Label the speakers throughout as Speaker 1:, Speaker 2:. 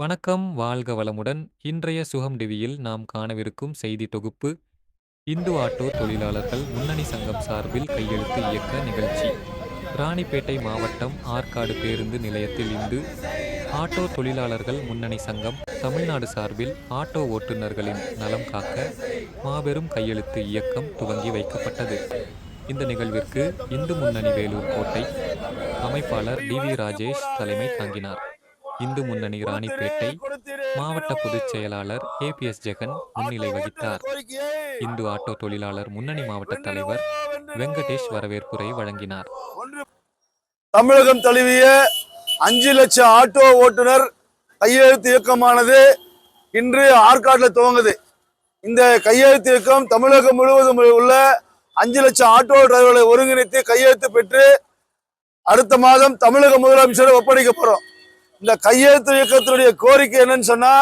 Speaker 1: வணக்கம் வாழ்க வளமுடன். இன்றைய சுகம் டிவியில் நாம் காணவிருக்கும் செய்தி தொகுப்பு இந்து ஆட்டோ தொழிலாளர்கள் முன்னணி சங்கம் சார்பில் கையெழுத்து இயக்க நிகழ்ச்சி. ராணிப்பேட்டை மாவட்டம் ஆற்காடு பேருந்து நிலையத்தில் இந்து ஆட்டோ தொழிலாளர்கள் முன்னணி சங்கம் தமிழ்நாடு சார்பில் ஆட்டோ ஓட்டுநர்களின் நலம் காக்க மாபெரும் கையெழுத்து இயக்கம் துவங்கி வைக்கப்பட்டது. இந்த நிகழ்விற்கு இந்து முன்னணி வேலூர் கோட்டை அமைப்பாளர் டி வி ராஜேஷ் தலைமை தாங்கினார். இந்து முன்னணி ராணிப்பேட்டை மாவட்ட பொதுச் செயலாளர் ஏபிஎஸ் ஜெகன் முன்னிலை வகித்தார். இந்து ஆட்டோ தொழிலாளர் முன்னணி மாவட்ட தலைவர் வெங்கடேஷ் வரவேற்புரை வழங்கினார்.
Speaker 2: தமிழகம் தழுவிய அஞ்சு லட்சம் ஆட்டோ ஓட்டுநர் கையெழுத்து இயக்கமானது இன்று ஆற்காட்டில் துவங்குது. இந்த கையெழுத்து இயக்கம் தமிழகம் முழுவதும் உள்ள அஞ்சு லட்சம் ஆட்டோ டிரைவர்களை ஒருங்கிணைத்து கையெழுத்து பெற்று அடுத்த மாதம் தமிழக முதலமைச்சரை ஒப்படைக்க போறோம். இந்த கையெழுத்து இயக்கத்தினுடைய கோரிக்கை என்னன்னு சொன்னா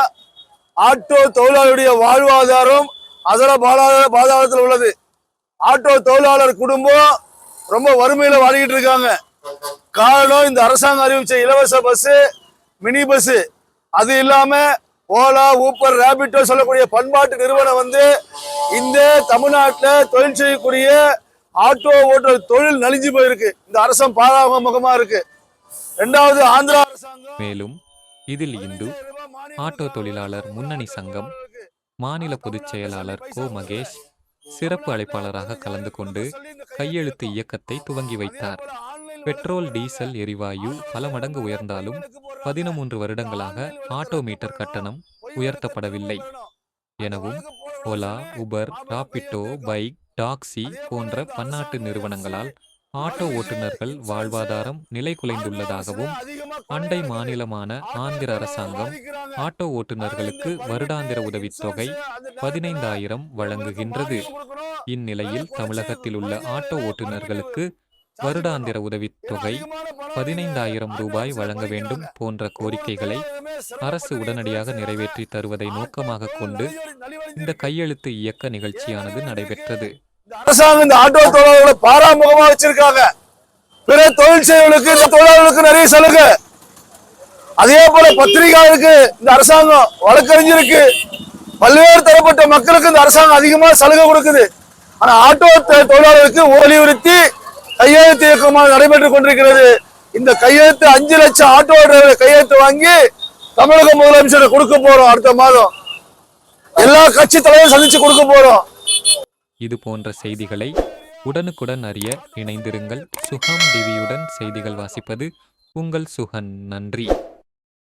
Speaker 2: ஆட்டோ தொழிலாளருடைய வாழ்வாதாரம் அதர பாதாள பாதாளத்தில் உள்ளது. ஆட்டோ தொழிலாளர் குடும்பம் ரொம்ப வறுமையில வாடிக்கிட்டு இருக்காங்க. காரணம் இந்த அரசாங்கம் அறிவிச்ச இலவச பஸ் மினி பஸ் அது இல்லாம ஓலா ஊப்பர் ரேபிட்டோ சொல்லக்கூடிய பண்பாட்டு நிறுவனம் வந்து இந்த தமிழ்நாட்டில் தொழில் செய்யக்கூடிய ஆட்டோ ஓட்டுற தொழில் நலிஞ்சு போயிருக்கு. இந்த அரசம் பாராமுகமா இருக்கு. ரெண்டாவது ஆந்திரா அரசாங்கம்.
Speaker 1: மேலும் இதில் இந்து ஆட்டோ தொழிலாளர் முன்னணி சங்கம் மாநில பொதுச் செயலாளர் கோ மகேஷ் சிறப்பு அழைப்பாளராக கலந்து கொண்டு கையெழுத்து இயக்கத்தை துவங்கி வைத்தார். பெட்ரோல் டீசல் எரிவாயு பல மடங்கு உயர்ந்தாலும் பதினமூன்று வருடங்களாக ஆட்டோ மீட்டர் கட்டணம் உயர்த்தப்படவில்லை. எனவும் Ola Uber Rapido bike taxi போன்ற பன்னாட்டு நிறுவனங்களால் ஆட்டோ ஓட்டுநர்கள் வாழ்வாதாரம் நிலை குலைந்துள்ளதாகவும் அண்டை மாநிலமான ஆந்திர அரசாங்கம் ஆட்டோ ஓட்டுநர்களுக்கு வருடாந்திர உதவித்தொகை பதினைந்தாயிரம் வழங்குகின்றது. இந்நிலையில் தமிழகத்தில் உள்ள ஆட்டோ ஓட்டுநர்களுக்கு வருடாந்திர உதவித்தொகை பதினைந்தாயிரம் ரூபாய் வழங்க வேண்டும் போன்ற கோரிக்கைகளை அரசு உடனடியாக நிறைவேற்றி தருவதை நோக்கமாக கொண்டு இந்த கையெழுத்து இயக்க நிகழ்ச்சியானது நடைபெற்றது.
Speaker 2: அரசாங்கம் இந்த ஆட்டோ தொழிலாளர்களை பாராமுகமா வச்சிருக்காங்க. பிற தொழில் செய்வர்களுக்கு இந்த தொழிலாளர்களுக்கு நிறைய சலுகை. அதே போல பத்திரிகையாளருக்கு இந்த அரசாங்கம் வழக்கறிஞருக்கு பல்வேறு தரப்பட்ட மக்களுக்கு இந்த அரசாங்கம் அதிகமா சலுகை கொடுக்குது. ஆனா ஆட்டோ தொழிலாளர்களுக்கு தொழிலாளருக்கு கையெழுத்து இயக்கமாக நடைபெற்றுக் கொண்டிருக்கிறது. இந்த கையெழுத்து அஞ்சு லட்சம் ஆட்டோ டிரைவர் கையெழுத்து வாங்கி தமிழக முதலமைச்சர் கொடுக்க போறோம் அடுத்த மாதம். எல்லா கட்சி தலைவரும் சந்திச்சு கொடுக்க போறோம்.
Speaker 1: இது போன்ற செய்திகளை உடனுக்குடன் அறிய இணைந்திருங்கள். சுகம் டிவியுடன் செய்திகள் வாசிப்பது உங்கள் சுகன் நன்றி.